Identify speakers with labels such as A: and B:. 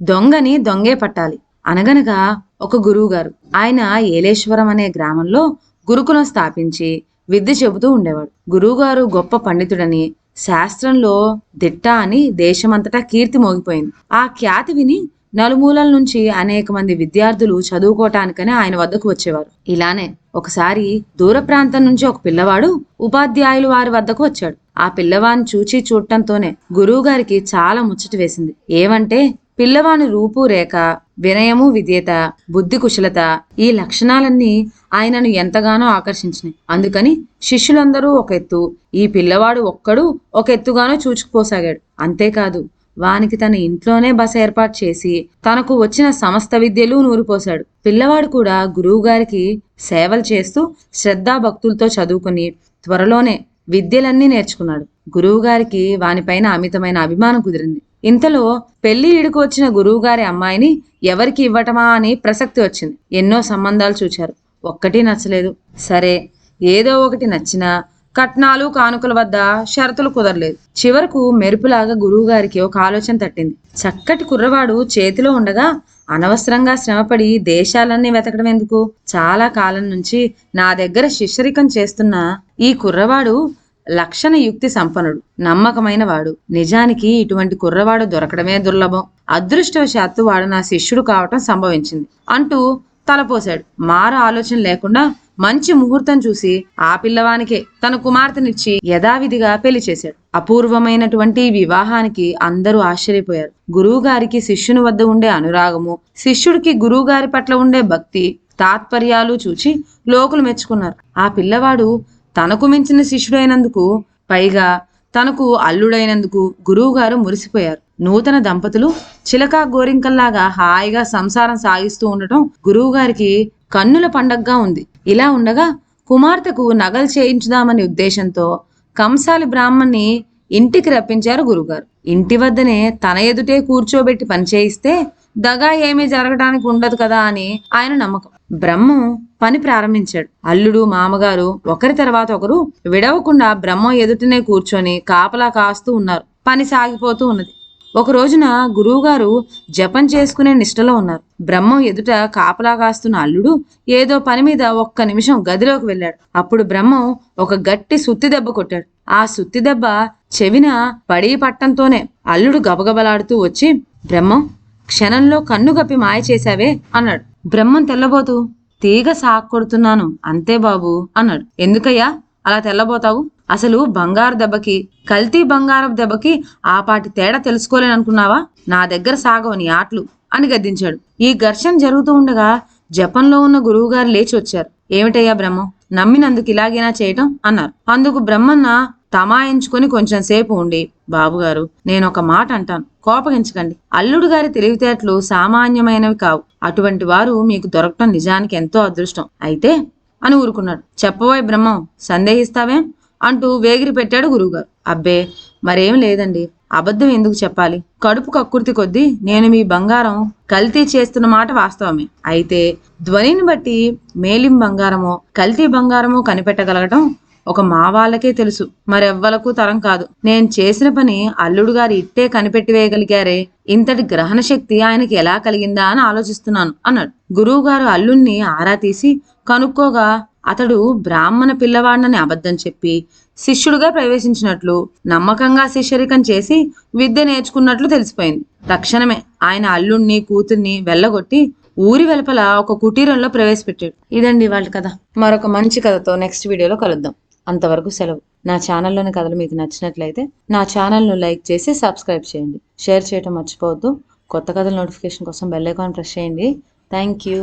A: దొంగని దొంగే పట్టాలి. అనగనగా ఒక గురువు గారు ఆయన ఏలేశ్వరం అనే గ్రామంలో గురుకులం స్థాపించి విద్య చెబుతూ ఉండేవాడు. గురువుగారు గొప్ప పండితుడని శాస్త్రంలో దిట్ట అని దేశమంతటా కీర్తి మోగిపోయింది. ఆ ఖ్యాతి విని నలుమూలల నుంచి అనేక మంది విద్యార్థులు చదువుకోవటానికని ఆయన వద్దకు వచ్చేవారు. ఇలానే ఒకసారి దూర ప్రాంతం నుంచి ఒక పిల్లవాడు ఉపాధ్యాయులు వారి వద్దకు వచ్చాడు. ఆ పిల్లవాడిని చూచి చూడటంతోనే గురువు గారికి చాలా ముచ్చట వేసింది. ఏమంటే పిల్లవాని రూపు రేఖ వినయము విధేయత బుద్ధి కుశలత ఈ లక్షణాలన్నీ ఆయనను ఎంతగానో ఆకర్షించినాయి అందుకని శిష్యులందరూ ఒక ఎత్తు ఈ పిల్లవాడు ఒక్కడు ఒక ఎత్తుగానో చూచుకుపోసాగాడు. అంతేకాదు వానికి తన ఇంట్లోనే బస ఏర్పాటు చేసి తనకు వచ్చిన సమస్త విద్యలు నూరిపోశాడు. పిల్లవాడు కూడా గురువు గారికి సేవలు చేస్తూ శ్రద్ధాభక్తులతో చదువుకుని త్వరలోనే విద్యలన్నీ నేర్చుకున్నాడు. గురువుగారికి వానిపైన అమితమైన అభిమానం కుదిరింది. ఇంతలో పెళ్ళి ఈడుకు వచ్చిన గురువు గారి అమ్మాయిని ఎవరికి ఇవ్వటమా అని ప్రసక్తి వచ్చింది. ఎన్నో సంబంధాలు చూచారు. ఒక్కటి నచ్చలేదు. సరే ఏదో ఒకటి నచ్చినా కట్నాలు కానుకల వద్ద షరతులు కుదరలేదు. చివరకు మెరుపులాగా గురువుగారికి ఒక ఆలోచన తట్టింది. చక్కటి కుర్రవాడు చేతిలో ఉండగా అనవసరంగా శ్రమపడి దేశాలన్నీ వెతకడం ఎందుకు? చాలా కాలం నుంచి నా దగ్గర శిష్యరికం చేస్తున్న ఈ కుర్రవాడు లక్షణ యుక్తి సంపన్నుడు నమ్మకమైన వాడు నిజానికి ఇటువంటి కుర్రవాడు దొరకడమే దుర్లభం. అదృష్టవశాత్తు వాడు నా శిష్యుడు కావటం సంభవించింది. అంటూ తలపోశాడు. మారు ఆలోచన లేకుండా మంచి ముహూర్తం చూసి ఆ పిల్లవానికే తన కుమార్తెనిచ్చి యథావిధిగా పెళ్ళి చేశాడు. అపూర్వమైనటువంటి వివాహానికి అందరూ ఆశ్చర్యపోయారు. గురువుగారికి శిష్యుని వద్ద ఉండే అనురాగము శిష్యుడికి గురువు గారి పట్ల ఉండే భక్తి తాత్పర్యాలు చూచి లోకులు మెచ్చుకున్నారు. ఆ పిల్లవాడు తనకు మించిన శిష్యుడైనందుకు పైగా తనకు అల్లుడైనందుకు గురువుగారు మురిసిపోయారు. నూతన దంపతులు చిలకా గోరింకల్లాగా హాయిగా సంసారం సాగిస్తూ ఉండటం గురువుగారికి కన్నుల పండగగా ఉంది. ఇలా ఉండగా కుమార్తెకు నగలు చేయించుదామనే ఉద్దేశంతో కంసాలి బ్రాహ్మణ్ణి ఇంటికి రప్పించారు గురుగారు ఇంటి వద్దనే తన ఎదుటే కూర్చోబెట్టి పనిచేయిస్తే దగా ఏమీ జరగడానికి ఉండదు కదా అని ఆయన నమ్మకం. బ్రహ్మం పని ప్రారంభించాడు. అల్లుడు మామగారు ఒకరి తర్వాత ఒకరు విడవకుండా బ్రహ్మం ఎదుటనే కూర్చొని కాపలా కాస్తూ ఉన్నారు. పని సాగిపోతూ ఉన్నది. ఒక రోజున గురువుగారు జపం చేసుకునే నిష్టలో ఉన్నారు. బ్రహ్మం ఎదుట కాపలా కాస్తున్న అల్లుడు ఏదో పని మీద ఒక్క నిమిషం గదిలోకి వెళ్ళాడు. అప్పుడు బ్రహ్మం ఒక గట్టి సుత్తి దెబ్బ కొట్టాడు. ఆ సుత్తి దెబ్బ చెవిన పడి పట్టంతోనే అల్లుడు గబగబలాడుతూ వచ్చి బ్రహ్మం క్షణంలో కన్ను గప్పి మాయ చేశావే అన్నాడు. బ్రహ్మం తెల్లబోతూ తీగ సాక్కొడుతున్నాను అంతే బాబు అన్నాడు. ఎందుకయ్యా అలా తెల్లబోతావు? అసలు బంగారు దెబ్బకి కల్తీ బంగారపు దెబ్బకి ఆ పాటి తేడా తెలుసుకోలేననుకున్నావా? నా దగ్గర సాగవని ఆటలు అని గద్దించాడు. ఈ ఘర్షణ జరుగుతూ ఉండగా జపంలో ఉన్న గురువుగారు లేచి వచ్చారు. ఏమిటయ్యా బ్రహ్మం? నమ్మినందుకు ఇలాగైనా చేయటం? అన్నారు. అందుకు బ్రహ్మన్న తమాయించుకొని కొంచెం సేపు ఉండి బాబుగారు నేను ఒక మాట అంటాను. కోపగించకండి. అల్లుడు గారి తెలివితేటలు సామాన్యమైనవి కావు. అటువంటి వారు మీకు దొరకటం నిజానికి ఎంతో అదృష్టం. అయితే అని ఊరుకున్నాడు. చెప్పబోయ్ బ్రహ్మం సందేహిస్తావేం? అంటూ వేగిరి పెట్టాడు గురువుగారు. అబ్బే మరేం లేదండి. అబద్ధం ఎందుకు చెప్పాలి? కడుపు కక్కుర్తి కొద్దీ నేను మీ బంగారం కల్తీ చేస్తున్న మాట వాస్తవమే. అయితే ధ్వనిని బట్టి మేలిం బంగారమో కల్తీ బంగారమో కనిపెట్టగలగటం ఒక మా వాళ్ళకే తెలుసు. మరెవ్వలకు తరం కాదు. నేను చేసిన పని అల్లుడు గారు ఇట్టే కనిపెట్టి వేయగలిగారే. ఇంతటి గ్రహణ శక్తి ఆయనకి ఎలా కలిగిందా అని ఆలోచిస్తున్నాను అన్నాడు. గురువు గారు అల్లుణ్ణి ఆరా తీసి కనుక్కోగా అతడు బ్రాహ్మణ పిల్లవాడినని అబద్ధం చెప్పి శిష్యుడుగా ప్రవేశించినట్లు నమ్మకంగా శిష్యరికం చేసి విద్య నేర్చుకున్నట్లు తెలిసిపోయింది. తక్షణమే ఆయన అల్లుణ్ణి కూతుర్ని వెళ్ళగొట్టి ఊరి వెలుపల ఒక కుటీరంలో ప్రవేశపెట్టాడు. ఇదండి వాళ్ళ కథ. మరొక మంచి కథతో నెక్స్ట్ వీడియోలో కలుద్దాం. అంతవరకు సెలవు. నా ఛానల్లోని కథలు మీకు నచ్చినట్లయితే నా ఛానల్ను లైక్ చేసి సబ్స్క్రైబ్ చేయండి. షేర్ చేయటం మర్చిపోవద్దు. కొత్త కథల నోటిఫికేషన్ కోసం బెల్ ఐకాన్ ప్రెస్ చేయండి. Thank you.